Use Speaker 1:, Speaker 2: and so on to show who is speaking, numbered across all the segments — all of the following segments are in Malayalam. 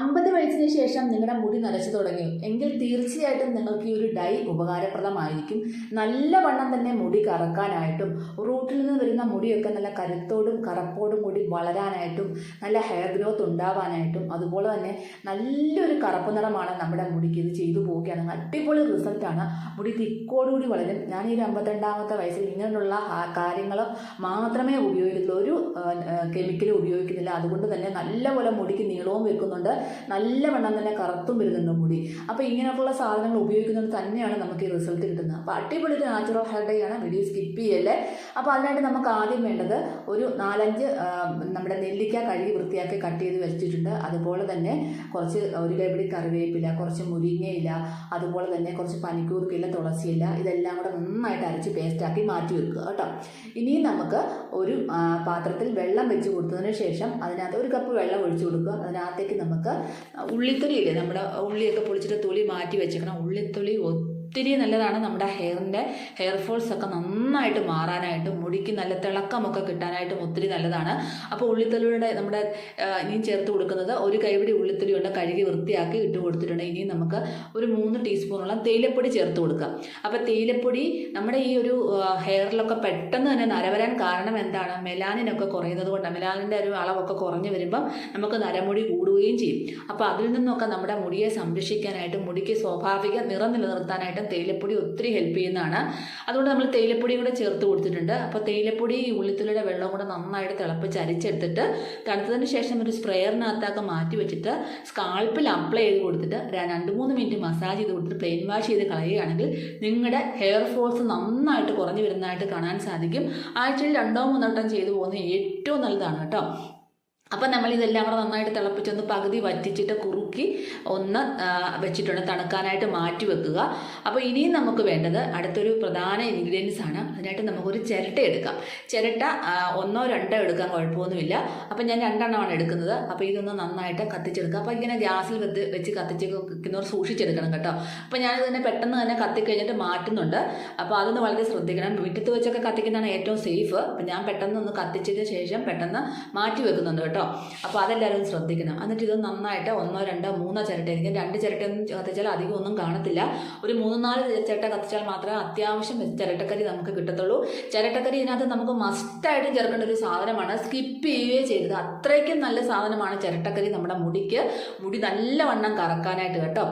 Speaker 1: അമ്പത് വയസ്സിന് ശേഷം നിങ്ങളുടെ മുടി നരച്ചു തുടങ്ങി. എങ്കിൽ തീർച്ചയായിട്ടും നിങ്ങൾക്ക് ഈ ഒരു ഡൈ ഉപകാരപ്രദമായിരിക്കും. നല്ല വണ്ണം തന്നെ മുടി കറക്കാനായിട്ടും റൂട്ടിൽ നിന്ന് വരുന്ന മുടിയൊക്കെ നല്ല കരുത്തോടും കറപ്പോടും കൂടി വളരാനായിട്ടും നല്ല ഹെയർ ഗ്രോത്ത് ഉണ്ടാവാനായിട്ടും അതുപോലെ തന്നെ നല്ലൊരു കറുപ്പ് നിറമാണ് നമ്മുടെ മുടിക്ക് ഇത് ചെയ്തു പോവുകയാണെങ്കിൽ അടിപൊളി റിസൾട്ടാണ് മുടി തിക്കോടുകൂടി വളരും. ഞാൻ ഈ ഒരു അമ്പത്തിരണ്ടാമത്തെ വയസ്സിൽ ഇങ്ങനെയുള്ള കാര്യങ്ങൾ മാത്രമേ ഉപയോഗിക്കുന്നുള്ളൂ. ഒരു കെമിക്കലും ഉപയോഗിക്കുന്നില്ല. അതുകൊണ്ട് തന്നെ നല്ലപോലെ മുടിക്ക് നീളവും വെക്കുന്നുണ്ട്. നല്ലവണ്ണം തന്നെ കറുത്തും വരുന്നുണ്ട് മുടി. അപ്പോൾ ഇങ്ങനെയൊക്കെയുള്ള സാധനങ്ങൾ ഉപയോഗിക്കുന്നത് തന്നെയാണ് നമുക്ക് ഈ റിസൾട്ട് കിട്ടുന്നത്. അപ്പോൾ അടിപൊളി ഒരു നാച്ചുറൽ ഹെയർ ഡേ ആണ്. വീഡിയോ സ്കിപ്പ് ചെയ്യല്ലേ? അപ്പോൾ അതിനായിട്ട് നമുക്ക് ആദ്യം വേണ്ടത് ഒരു നാലഞ്ച് നമ്മുടെ നെല്ലിക്ക കഴുകി വൃത്തിയാക്കി കട്ട് ചെയ്ത് വെച്ചിട്ടുണ്ട്. അതുപോലെ തന്നെ കുറച്ച് ഒരു കൈപ്പിടി കറിവേപ്പില കുറച്ച് മുരിങ്ങയില അതുപോലെ തന്നെ കുറച്ച് പനിക്കൂർക്കില്ല തുളസിയില ഇതെല്ലാം കൂടെ നന്നായിട്ട് അരച്ച് പേസ്റ്റാക്കി മാറ്റി വെക്കുക കേട്ടോ. ഇനിയും നമുക്ക് ഒരു പാത്രത്തിൽ വെള്ളം വെച്ച് കൊടുത്തതിന് ശേഷം അതിനകത്ത് ഒരു കപ്പ് വെള്ളം ഒഴിച്ചു കൊടുക്കുക. അതിനകത്തേക്ക് നമുക്ക് ഉള്ളിത്തൊലിയില്ലേ നമ്മുടെ ഉള്ളിയൊക്കെ പൊളിച്ചിട്ട് തൊലി മാറ്റി വെച്ചേക്കണം. ഉള്ളിത്തൊലി ഒത്തിരി നല്ലതാണ് നമ്മുടെ ഹെയറിന്റെ ഹെയർ ഫോൾസ് ഒക്കെ നന്നായിട്ട് മാറാനായിട്ടും മുടിക്ക് നല്ല തിളക്കമൊക്കെ കിട്ടാനായിട്ടും ഒത്തിരി നല്ലതാണ്. അപ്പോൾ ഉള്ളിത്തൊലിയുടെ നമ്മുടെ ഇനിയും ചേർത്ത് കൊടുക്കുന്നത് ഒരു കൈപിടി ഉള്ളിത്തൊലി കൊണ്ട് കഴുകി വൃത്തിയാക്കി ഇട്ട് കൊടുത്തിട്ടുണ്ട്. ഇനിയും നമുക്ക് ഒരു മൂന്ന് ടീസ്പൂണോളം തേയിലപ്പൊടി ചേർത്ത് കൊടുക്കാം. അപ്പോൾ തേയിലപ്പൊടി നമ്മുടെ ഈ ഒരു ഹെയറിലൊക്കെ പെട്ടെന്ന് തന്നെ നരവരാൻ കാരണം എന്താണ്? മെലാനിനൊക്കെ കുറയുന്നത് കൊണ്ടാണ്. മെലാനിന്റെ ഒരു അളവൊക്കെ കുറഞ്ഞു വരുമ്പം നമുക്ക് നരമുടി കൂടുകയും ചെയ്യും. അപ്പോൾ അതിൽ നിന്നൊക്കെ നമ്മുടെ മുടിയെ സംരക്ഷിക്കാനായിട്ട് മുടിക്ക് സ്വാഭാവിക നിറം നിലനിർത്താനായിട്ട് തേയിലപ്പൊടി ഒത്തിരി ഹെൽപ്പ് ചെയ്യുന്നതാണ്. അതുകൊണ്ട് നമ്മൾ തേയിലപ്പൊടിയും കൂടെ ചേർത്ത് കൊടുത്തിട്ടുണ്ട്. അപ്പോൾ തേയിലപ്പൊടി ഉള്ളിത്തുള്ളിയുടെ വെള്ളം കൂടെ നന്നായിട്ട് തിളപ്പിച്ച് അരിച്ചെടുത്തിട്ട് തണുത്തതിന് ശേഷം ഒരു സ്പ്രെയറിനകത്തൊക്കെ മാറ്റി വെച്ചിട്ട് സ്കാൾപ്പിൽ അപ്ലൈ ചെയ്ത് കൊടുത്തിട്ട് രണ്ട് മൂന്ന് മിനിറ്റ് മസാജ് ചെയ്ത് കൊടുത്തിട്ട് പ്ലെയിൻ വാഷ് ചെയ്ത് കളയുകയാണെങ്കിൽ നിങ്ങളുടെ ഹെയർ ഫോൾസ് നന്നായിട്ട് കുറഞ്ഞു വരുന്നതായിട്ട് കാണാൻ സാധിക്കും. ആഴ്ചയിൽ രണ്ടോ മൂന്നോ വട്ടം ചെയ്തു പോകുന്നത് ഏറ്റവും നല്ലതാണ് കേട്ടോ. അപ്പം നമ്മൾ ഇതെല്ലാം കൂടെ നന്നായിട്ട് തിളപ്പിച്ചൊന്ന് പകുതി വറ്റിച്ചിട്ട് കുറുക്കി ഒന്ന് വെച്ചിട്ടുണ്ട്. തണുക്കാനായിട്ട് മാറ്റി വെക്കുക. അപ്പോൾ ഇനിയും നമുക്ക് വേണ്ടത് അടുത്തൊരു പ്രധാന ഇൻഗ്രീഡിയൻസ് ആണ്. അതിനായിട്ട് നമുക്കൊരു ചിരട്ട എടുക്കാം. ചിരട്ട ഒന്നോ രണ്ടോ എടുക്കാൻ കുഴപ്പമൊന്നുമില്ല. അപ്പം ഞാൻ രണ്ടെണ്ണമാണ് എടുക്കുന്നത്. അപ്പോൾ ഇതൊന്ന് നന്നായിട്ട് കത്തിച്ചെടുക്കുക. അപ്പോൾ ഇങ്ങനെ ഗ്യാസിൽ വെച്ച് വെച്ച് കത്തിച്ച് വെക്കുന്നവർ സൂക്ഷിച്ചെടുക്കണം കേട്ടോ. അപ്പോൾ ഞാനിത് തന്നെ പെട്ടെന്ന് തന്നെ കത്തിക്കഴിഞ്ഞിട്ട് മാറ്റുന്നുണ്ട്. അപ്പോൾ അതൊന്ന് വളരെ ശ്രദ്ധിക്കണം. വീട്ടിൽ വെച്ചൊക്കെ കത്തിക്കുന്നതാണ് ഏറ്റവും സേഫ് അപ്പോൾ ഞാൻ പെട്ടെന്ന് ഒന്ന് കത്തിച്ചതിന് ശേഷം പെട്ടെന്ന് മാറ്റി വെക്കുന്നുണ്ട് കേട്ടോ. അപ്പോൾ അതെല്ലാവരും ശ്രദ്ധിക്കണം. എന്നിട്ട് ഇത് നന്നായിട്ട് ഒന്നോ രണ്ടോ മൂന്നോ ചിരട്ട എനിക്ക് രണ്ട് ചിരട്ടയൊന്നും കത്തിച്ചാൽ അധികം ഒന്നും കാണത്തില്ല. ഒരു മൂന്ന് നാല് ചിരട്ട കത്തിച്ചാൽ മാത്രമേ അത്യാവശ്യം ചിരട്ടക്കരി നമുക്ക് കിട്ടത്തുള്ളൂ. ചിരട്ടക്കരി ഇതിനകത്ത് നമുക്ക് മസ്റ്റായിട്ടും ചേർക്കേണ്ട ഒരു സാധനമാണ്. സ്കിപ്പ് ചെയ്യുകയേ ചെയ്തത് അത്രയ്ക്കും നല്ല സാധനമാണ് ചിരട്ടക്കരി നമ്മുടെ മുടിക്ക്. മുടി നല്ലവണ്ണം കറക്കാനായിട്ട് കേട്ടോ.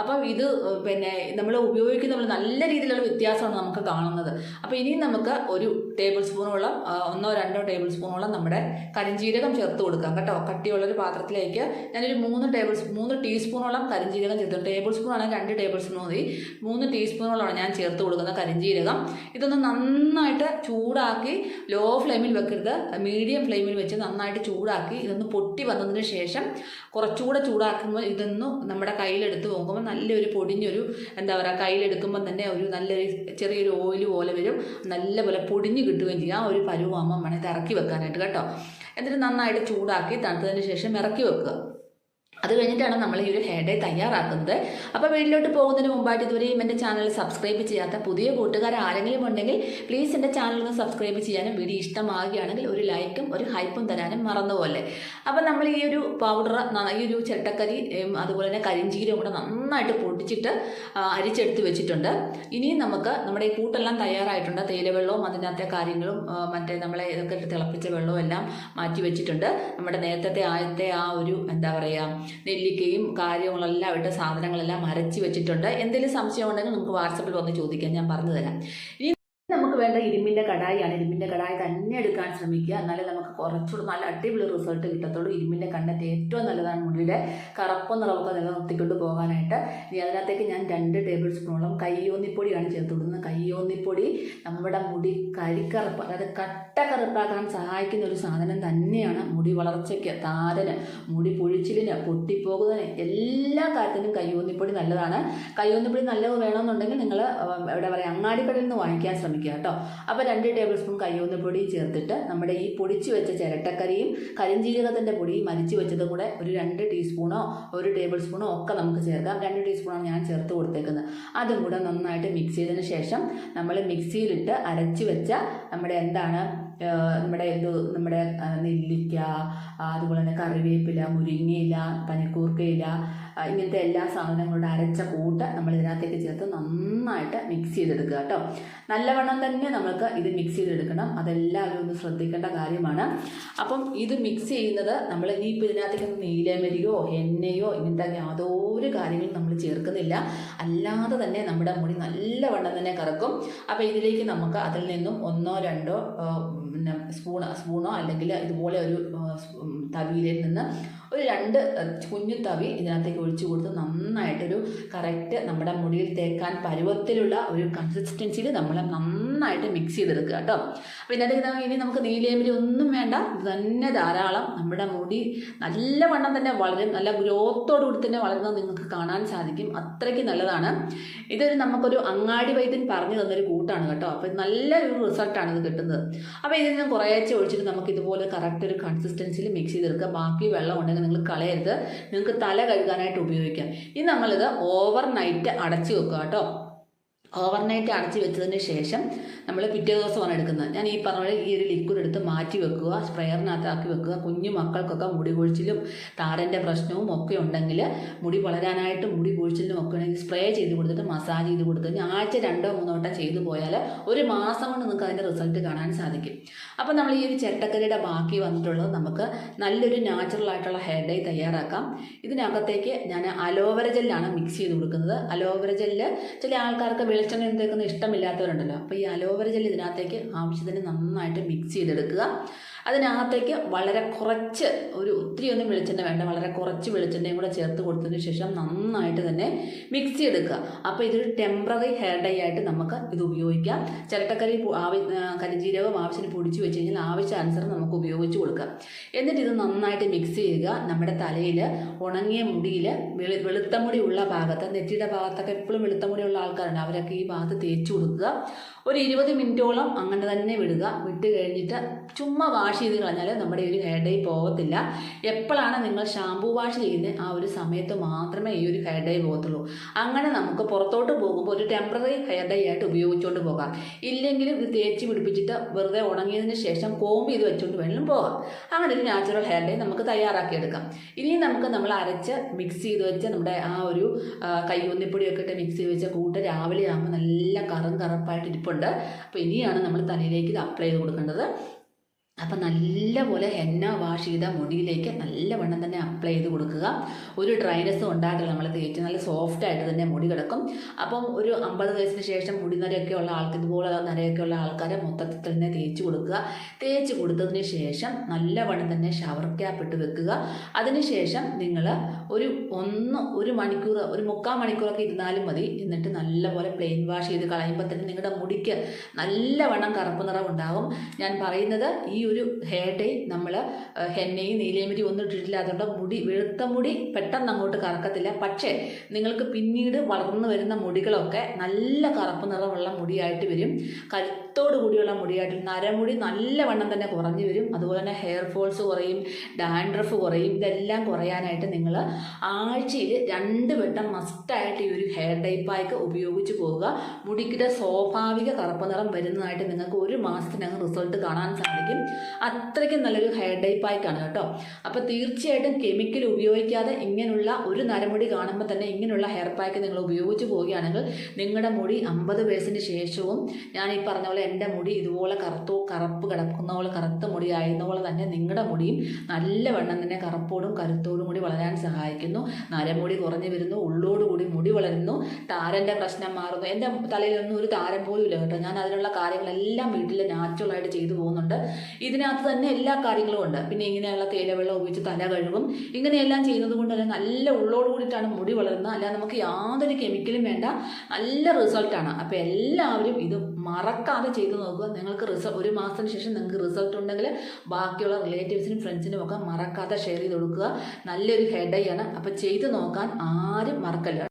Speaker 1: അപ്പം ഇത് പിന്നെ നമ്മൾ ഉപയോഗിക്കുന്ന നല്ല രീതിയിലുള്ള വ്യത്യാസമാണ് നമുക്ക് കാണുന്നത്. അപ്പോൾ ഇനിയും നമുക്ക് ഒരു ടേബിൾ സ്പൂണോളം ഒന്നോ രണ്ടോ ടേബിൾ സ്പൂണോളം നമ്മുടെ കരിഞ്ചീരകം ചേർത്ത് കൊടുക്കാം. കേട്ടോ. കട്ടിയുള്ളൊരു പാത്രത്തിലേക്ക് ഞാനൊരു മൂന്ന് ടേബിൾ സ്പൂൺ മൂന്ന് ടീസ്പൂണോളം കരിഞ്ജീരകം ചേർത്ത്. ടേബിൾ സ്പൂൺ ആണെങ്കിൽ രണ്ട് ടേബിൾ സ്പൂൺ മതി. മൂന്ന് ടീസ്പൂണോളമാണ് ഞാൻ ചേർത്ത് കൊടുക്കുന്ന കരിഞ്ജീരകം ഇതൊന്ന് നന്നായിട്ട് ചൂടാക്കി ലോ ഫ്ലെയിമിൽ വെക്കരുത്. മീഡിയം ഫ്ലെയിമിൽ വെച്ച് നന്നായിട്ട് ചൂടാക്കി ഇതൊന്ന് പൊട്ടി വന്നതിന് ശേഷം കുറച്ചുകൂടെ ചൂടാക്കുമ്പോൾ ഇതൊന്ന് നമ്മുടെ കയ്യിലെടുത്ത് നോക്കുമ്പോൾ നല്ലൊരു പൊടിഞ്ഞൊരു എന്താ പറയുക കയ്യിലെടുക്കുമ്പോൾ തന്നെ ഒരു നല്ലൊരു ചെറിയൊരു ഓയിൽ പോലെ വരും. നല്ലപോലെ പൊടിഞ്ഞ് കിട്ടുകയും ചെയ്യാം. ഒരു പരുവാകുമ്പോൾ വേണം ഇത് ഇറക്കി വെക്കാനായിട്ട് കേട്ടോ. എന്നിട്ട് നന്നായിട്ട് ചൂടാക്കി തണുത്തതിന് ശേഷം ഇറക്കി വെക്കുക. അത് കഴിഞ്ഞിട്ടാണ് നമ്മൾ ഈ ഒരു ഹെയർ ഡേ തയ്യാറാക്കുന്നത്. അപ്പോൾ വീട്ടിലോട്ട് പോകുന്നതിന് മുമ്പായിട്ട് ഇതുവരെയും എന്റെ ചാനൽ സബ്സ്ക്രൈബ് ചെയ്യാത്ത പുതിയ കൂട്ടുകാർ ആരെങ്കിലും ഉണ്ടെങ്കിൽ പ്ലീസ് എന്റെ ചാനൽ ഒന്ന് സബ്സ്ക്രൈബ് ചെയ്യാനും വീഡിയോ ഇഷ്ടമാകുകയാണെങ്കിൽ ഒരു ലൈക്കും ഒരു ഹൈപ്പും തരാനും മറന്നുപോലെ അപ്പോൾ നമ്മൾ ഈ ഒരു പൗഡർ ഈ ഒരു ചിരട്ടക്കരി അതുപോലെ തന്നെ കരിഞ്ചീരവും കൂടെ നന്നായിട്ട് പൊടിച്ചിട്ട് അരിച്ചെടുത്ത് വെച്ചിട്ടുണ്ട്. ഇനിയും നമുക്ക് നമ്മുടെ ഈ കൂട്ടെല്ലാം തയ്യാറായിട്ടുണ്ട്. തേയിലവെള്ളവും അതിനകത്തെ കാര്യങ്ങളും മറ്റേ നമ്മളെ ഇതൊക്കെ തിളപ്പിച്ച വെള്ളവും എല്ലാം മാറ്റി വെച്ചിട്ടുണ്ട്. നമ്മുടെ നേരത്തെ ആദ്യത്തെ ആ ഒരു എന്താ പറയുക നെല്ലിക്കയും കാര്യങ്ങളെല്ലാം ഇട്ട് സാധനങ്ങളെല്ലാം അരച്ച് വെച്ചിട്ടുണ്ട്. എന്തെങ്കിലും സംശയം ഉണ്ടെങ്കിൽ നമുക്ക് വാട്സപ്പിൽ വന്ന് ചോദിക്കാം. ഞാൻ പറഞ്ഞു തരാം. ഇനി വേണ്ട ഇരുമ്പിന്റെ കടായിയാണ്. ഇരുമ്പിന്റെ കടായി തന്നെ എടുക്കാൻ ശ്രമിക്കുക. എന്നാലേ നമുക്ക് കുറച്ചുകൂടി നല്ല അടിപൊളി റിസൾട്ട് കിട്ടത്തുള്ളൂ. ഇരുമ്പിന്റെ കണ്ടന്റ് ഏറ്റവും നല്ലതാണ് മുടിയുടെ. കറുപ്പം നിറവൊക്കെ നിലനിർത്തിക്കൊണ്ട് പോകാനായിട്ട്. ഇനി അതിനകത്തേക്ക് ഞാൻ രണ്ട് ടേബിൾ സ്പൂണോളം കയ്യോന്നിപ്പൊടിയാണ് ചേർത്ത് കൊടുക്കുന്നത്. കയ്യോന്നിപ്പൊടി നമ്മുടെ മുടി കരിക്കറുപ്പ് അതായത് കട്ട കറുപ്പാക്കാൻ സഹായിക്കുന്ന ഒരു സാധനം തന്നെയാണ് മുടി വളർച്ചയ്ക്ക് താരന് മുടി പൊഴിച്ചിലിന് പൊട്ടിപ്പോകുന്നതിന് എല്ലാ കാര്യത്തിനും കയ്യോന്നിപ്പൊടി നല്ലതാണ്. കയ്യോന്നിപ്പൊടി നല്ലത് വേണമെന്നുണ്ടെങ്കിൽ നിങ്ങൾ എവിടെ പറയുക അങ്ങാടിക്കടയിൽ നിന്ന് വാങ്ങിക്കാൻ ശ്രമിക്കുക കേട്ടോ. അപ്പോൾ രണ്ട് ടേബിൾ സ്പൂൺ കയ്യോന്നിപ്പൊടി ചേർത്തിട്ട് നമ്മുടെ ഈ പൊടിച്ചു വെച്ച ചിരട്ടക്കറിയും കരിഞ്ജീരകത്തിന്റെ പൊടിയും അരിച്ചു വെച്ചതും കൂടെ ഒരു രണ്ട് ടീസ്പൂണോ ഒരു ടേബിൾ സ്പൂണോ ഒക്കെ നമുക്ക് ചേർക്കാം. രണ്ട് ടീസ്പൂണാണ് ഞാൻ ചേർത്ത് കൊടുത്തേക്കുന്നത്. അതും കൂടെ നന്നായിട്ട് മിക്സ് ചെയ്തതിന് ശേഷം നമ്മൾ മിക്സിയിലിട്ട് അരച്ച് വെച്ച നമ്മുടെ എന്താണ് നമ്മുടെ എന്ത് നമ്മുടെ നെല്ലിക്ക അതുപോലെ തന്നെ കറിവേപ്പില മുരിങ്ങയില പനിക്കൂർക്കയില ഇങ്ങനത്തെ എല്ലാ സാധനങ്ങളുടെ അരച്ച കൂട്ട് നമ്മൾ ഇതിനകത്തേക്ക് ചേർത്ത് നന്നായിട്ട് മിക്സ് ചെയ്തെടുക്കുക കേട്ടോ. നല്ലവണ്ണം തന്നെ നമ്മൾക്ക് ഇത് മിക്സ് ചെയ്തെടുക്കണം. അതെല്ലാവരും ഒന്ന് ശ്രദ്ധിക്കേണ്ട കാര്യമാണ്. അപ്പം ഇത് മിക്സ് ചെയ്യുന്നത് നമ്മൾ ഇനിയിപ്പോൾ ഇതിനകത്തേക്ക് നീലമരിയോ എണ്ണയോ ഇങ്ങനത്തെ യാതൊരു കാര്യങ്ങളും നമ്മൾ ചേർക്കുന്നില്ല. അല്ലാതെ തന്നെ നമ്മുടെ മുടി നല്ലവണ്ണം തന്നെ കറക്കും. അപ്പോൾ ഇതിലേക്ക് നമുക്ക് അതിൽ നിന്നും ഒന്നോ രണ്ടോ പിന്നെ സ്പൂൺ സ്പൂണോ അല്ലെങ്കിൽ ഇതുപോലെ ഒരു തവിയിൽ നിന്ന് ഒരു രണ്ട് കുഞ്ഞു തവി ഇതിനകത്തേക്ക് ഒഴിച്ചു കൊടുത്ത് നന്നായിട്ടൊരു കറക്റ്റ് നമ്മുടെ മുടിയിൽ തേക്കാൻ പരുവത്തിലുള്ള ഒരു കൺസിസ്റ്റൻസിയിൽ നമ്മൾ നന്നായിട്ട് മിക്സ് ചെയ്തെടുക്കുക കേട്ടോ. അപ്പോൾ ഇതിനകത്ത് ഇനി നമുക്ക് നീലേമിരി ഒന്നും വേണ്ട. ഇത് തന്നെ ധാരാളം. നമ്മുടെ മുടി നല്ല വണ്ണം തന്നെ വളരും. നല്ല ഗ്രോത്തോടു കൂടി തന്നെ വളരുന്നത് നിങ്ങൾക്ക് കാണാൻ സാധിക്കും. അത്രയ്ക്ക് നല്ലതാണ്. ഇതൊരു നമുക്കൊരു അങ്ങാടി വൈദ്യൻ പറഞ്ഞു തന്നൊരു കൂട്ടാണ് കേട്ടോ. അപ്പോൾ നല്ലൊരു റിസൾട്ടാണ് ഇത് കിട്ടുന്നത്. അപ്പോൾ ഇതിൽ നിന്ന് കുറേശ്ശെ ഒഴിച്ചിട്ട് നമുക്ക് ഇതുപോലെ കറക്റ്റ് ഒരു കൺസിസ്റ്റൻസിയിൽ മിക്സ് ചെയ്തെടുക്കുക. ബാക്കി വെള്ളം ഉണ്ടെങ്കിൽ നിങ്ങൾ കളയരുത്. നിങ്ങൾക്ക് തല കഴുകാനായിട്ട് ഉപയോഗിക്കാം. ഇനി നമ്മളിത് ഓവർ നൈറ്റ് അടച്ചു വെക്കുക കേട്ടോ. ഓവർനൈറ്റ് അടച്ചു വെച്ചതിന് ശേഷം നമ്മൾ പിറ്റേ ദിവസമാണ് എടുക്കുന്നത്. ഞാൻ ഈ പറഞ്ഞ ഈ ഒരു ലിക്വിഡ് എടുത്ത് മാറ്റി വെക്കുക സ്പ്രെയറിനകത്താക്കി വെക്കുക കുഞ്ഞു മക്കൾക്കൊക്കെ മുടി കൊഴിച്ചിലും താരന്റെ പ്രശ്നവും ഒക്കെ ഉണ്ടെങ്കിൽ മുടി വളരാനായിട്ട് മുടി കൊഴിച്ചിലും ഒക്കെ ഉണ്ടെങ്കിൽ സ്പ്രേ ചെയ്ത് കൊടുത്തിട്ട് മസാജ് ചെയ്ത് കൊടുത്തിട്ട് ആഴ്ച രണ്ടോ മൂന്നോ വട്ടം ചെയ്തു പോയാൽ ഒരു മാസം കൊണ്ട് നിങ്ങൾക്ക് അതിന്റെ റിസൾട്ട് കാണാൻ സാധിക്കും. അപ്പോൾ നമ്മൾ ഈ ഒരു ചിരട്ടക്കരയുടെ ബാക്കി വന്നിട്ടുള്ളത് നമുക്ക് നല്ലൊരു നാച്ചുറൽ ആയിട്ടുള്ള ഹെയർ ഡൈ തയ്യാറാക്കാം. ഇതിനകത്തേക്ക് ഞാൻ അലോവര ജെല്ലാണ് മിക്സ് ചെയ്ത് കൊടുക്കുന്നത്. അലോവര ജെല്ല് ചില ആൾക്കാർക്ക് വെളിച്ചെണ്ണ തേക്കുന്ന ഇഷ്ടമില്ലാത്തവരുണ്ടല്ലോ. അപ്പോൾ ഈ അലോവേര ജെല്ലി ഇതിനകത്തേക്ക് ആവശ്യത്തിന് നന്നായിട്ട് മിക്സ് ചെയ്തെടുക്കുക. അതിനകത്തേക്ക് വളരെ കുറച്ച് ഒരു ഒത്തിരി ഒന്നും വെളിച്ചെണ്ണ വേണ്ട വളരെ കുറച്ച് വെളിച്ചെണ്ണയും കൂടെ ചേർത്ത് കൊടുത്തതിന് ശേഷം നന്നായിട്ട് തന്നെ മിക്സ് ചെയ്തെടുക്കുക. അപ്പോൾ ഇതൊരു ടെമ്പററി ഹെയർ ഡൈ ആയിട്ട് നമുക്ക് ഇത് ഉപയോഗിക്കാം. ചിരട്ടക്കറി കരിഞ്ജീരകം ആവശ്യത്തിന് പൊടിച്ച് വെച്ച് കഴിഞ്ഞാൽ ആവശ്യാനുസരണം നമുക്ക് ഉപയോഗിച്ച് കൊടുക്കാം. എന്നിട്ട് ഇത് നന്നായിട്ട് മിക്സ് ചെയ്യുക. നമ്മുടെ തലയിൽ ഉണങ്ങിയ മുടിയിൽ വെളു വെളുത്ത മുടി ഉള്ള ഭാഗത്ത് നെറ്റിയുടെ ഭാഗത്തൊക്കെ എപ്പോഴും വെളുത്ത മുടിയുള്ള ആൾക്കാരുണ്ട്. അവരൊക്കെ ഈ ഭാഗത്ത് തേച്ച് കൊടുക്കുക. ഒരു ഇരുപത് മിനിറ്റോളം അങ്ങനെ തന്നെ വിടുക. വിട്ട് കഴിഞ്ഞിട്ട് ചുമ്മാ വാഷ് ചെയ്ത് കളഞ്ഞാൽ നമ്മുടെ ഒരു ഹെയർ ഡൈ പോകത്തില്ല. എപ്പോഴാണ് നിങ്ങൾ ഷാംപൂ വാഷ് ചെയ്യുന്നത്? ആ ഒരു സമയത്ത് മാത്രമേ ഈ ഒരു ഹെയർ ഡൈ പോകത്തുള്ളൂ. അങ്ങനെ നമുക്ക് പുറത്തോട്ട് പോകുമ്പോൾ ഒരു ടെമ്പററി ഹെയർ ഡൈ ആയിട്ട് ഉപയോഗിച്ചുകൊണ്ട് പോകാം. ഇല്ലെങ്കിലും ഇത് തേച്ച് പിടിപ്പിച്ചിട്ട് വെറുതെ ഉണങ്ങിയതിന് ശേഷം കോമ്പ് ചെയ്ത് വെച്ചുകൊണ്ട് വേണമെങ്കിലും പോകാം. അങ്ങനെ ഒരു നാച്ചുറൽ ഹെയർ ഡൈ നമുക്ക് തയ്യാറാക്കിയെടുക്കാം. ഇനിയും നമുക്ക് നമ്മൾ അരച്ച് മിക്സ് ചെയ്ത് വെച്ച് നമ്മുടെ ആ ഒരു കയ്യൊന്നിപ്പൊടിയൊക്കെ ഇട്ട് മിക്സ് ചെയ്ത് വെച്ച കൂട്ട് രാവിലെ ആകുമ്പോൾ നല്ല കറും കറുപ്പായിട്ട് ഇരിപ്പുണ്ട്. അപ്പോൾ ഇനിയാണ് നമ്മൾ തലയിലേക്ക് ഇത് അപ്ലൈ ചെയ്ത് കൊടുക്കേണ്ടത്. അപ്പം നല്ലപോലെ എണ്ണ വാഷ് ചെയ്ത മുടിയിലേക്ക് നല്ലവണ്ണം തന്നെ അപ്ലൈ ചെയ്ത് കൊടുക്കുക. ഒരു ഡ്രൈനസ് ഉണ്ടാകില്ല നമ്മൾ തേച്ച് നല്ല സോഫ്റ്റ് ആയിട്ട് തന്നെ മുടി കിടക്കും. അപ്പം ഒരു അമ്പത് വയസ്സിന് ശേഷം മുടി നരയൊക്കെ ഉള്ള ആൾക്ക് ഇതുപോലെ നരയൊക്കെ ഉള്ള ആൾക്കാരെ മൊത്തത്തിൽ തന്നെ തേച്ച് കൊടുക്കുക. തേച്ച് കൊടുത്തതിന് ശേഷം നല്ലവണ്ണം തന്നെ ഷവർ ക്യാപ്പ് ഇട്ട് വെക്കുക. അതിനുശേഷം നിങ്ങൾ ഒരു ഒന്ന് ഒരു മണിക്കൂർ ഒരു മുക്കാൽ മണിക്കൂറൊക്കെ ഇരുന്നാലും മതി. എന്നിട്ട് നല്ലപോലെ പ്ലെയിൻ വാഷ് ചെയ്ത് കളയുമ്പോൾ തന്നെ നിങ്ങളുടെ മുടിക്ക് നല്ലവണ്ണം കറുപ്പ് നിറം ഉണ്ടാകും ഞാൻ പറയുന്നത് ഈ ഒരു ഹെയർ ഡേ നമ്മൾ ഹെന്നയും നീലയമരി ഒന്നും ഇട്ടിട്ടില്ല അതുകൊണ്ട് മുടി വെളുത്ത മുടി പെട്ടെന്ന് അങ്ങോട്ട് കറക്കത്തില്ല. പക്ഷേ നിങ്ങൾക്ക് പിന്നീട് വളർന്നു വരുന്ന മുടികളൊക്കെ നല്ല കറുപ്പ് നിറമുള്ള മുടിയായിട്ട് വരും. കരുത്തോടു കൂടിയുള്ള മുടിയായിട്ട്. നരമുടി നല്ലവണ്ണം തന്നെ കുറഞ്ഞു വരും. അതുപോലെ തന്നെ ഹെയർ ഫോൾസ് കുറയും ഡാൻഡ്രഫ് കുറയും. ഇതെല്ലാം കുറയാനായിട്ട് നിങ്ങൾ ആഴ്ചയിൽ രണ്ട് വട്ടം മസ്റ്റായിട്ട് ഈ ഒരു ഹെയർ ഡൈ പാക്ക് ഉപയോഗിച്ച് പോവുക. മുടിക്കിടെ സ്വാഭാവിക കറുപ്പ് നിറം വരുന്നതായിട്ട് നിങ്ങൾക്ക് ഒരു മാസത്തിനകം റിസൾട്ട് കാണാൻ സാധിക്കും. അത്രയ്ക്കും നല്ലൊരു ഹെയർ ഡൈ പാക്കാണ് കേട്ടോ. അപ്പോൾ തീർച്ചയായിട്ടും കെമിക്കൽ ഉപയോഗിക്കാതെ ഇങ്ങനെയുള്ള ഒരു നരമുടി കാണുമ്പോൾ തന്നെ ഇങ്ങനെയുള്ള ഹെയർ പാക്ക് നിങ്ങൾ ഉപയോഗിച്ച് പോവുകയാണെങ്കിൽ നിങ്ങളുടെ മുടി അമ്പത് വയസ്സിന് ശേഷവും ഞാൻ ഈ പറഞ്ഞ പോലെ എന്റെ മുടി ഇതുപോലെ കറുത്തോ കറുപ്പ് കിടക്കുന്ന പോലെ കറുത്ത മുടി ആയിരുന്ന പോലെ തന്നെ നിങ്ങളുടെ മുടിയും നല്ല നല്ലവണ്ണം തന്നെ കറുപ്പോടും കരുത്തോടും കൂടി വളരാൻ സഹായിക്കുന്നു. നരമുടി കുറഞ്ഞു വരുന്നു. ഉള്ളോടുകൂടി മുടി വളരുന്നു. താരന്റെ പ്രശ്നം മാറുന്നു. എന്റെ തലയിലൊന്നും ഒരു താരം പോലും ഇല്ല കേട്ടോ. ഞാൻ അതിനുള്ള കാര്യങ്ങളെല്ലാം വീട്ടിൽ നാച്ചുറലായിട്ട് ചെയ്തു പോകുന്നുണ്ട്. ഇതിനകത്ത് തന്നെ എല്ലാ കാര്യങ്ങളും ഉണ്ട്. പിന്നെ ഇങ്ങനെയുള്ള തേയിലവെള്ളം ഉപയോഗിച്ച് തല കഴുകും. ഇങ്ങനെയെല്ലാം ചെയ്യുന്നത് കൊണ്ട് തന്നെ നല്ല ഉള്ളോട് കൂടിയിട്ടാണ് മുടി വളരുന്നത്. അല്ലാതെ നമുക്ക് യാതൊരു കെമിക്കലും വേണ്ട. നല്ല റിസൾട്ടാണ് അപ്പോൾ എല്ലാവരും ഇത് മറക്കാതെ ചെയ്തു നോക്കുക. നിങ്ങൾക്ക് റിസൾട്ട് ഒരു മാസത്തിന് ശേഷം നിങ്ങൾക്ക് റിസൾട്ട് ഉണ്ടെങ്കിൽ ബാക്കിയുള്ള റിലേറ്റീവ്സിനും ഫ്രണ്ട്സിനും ഒക്കെ മറക്കാതെ ഷെയർ ചെയ്ത് കൊടുക്കുക. നല്ലൊരു ഹെഡ് ആണ്. അപ്പോൾ ചെയ്ത് നോക്കാൻ ആരും മറക്കല്ല.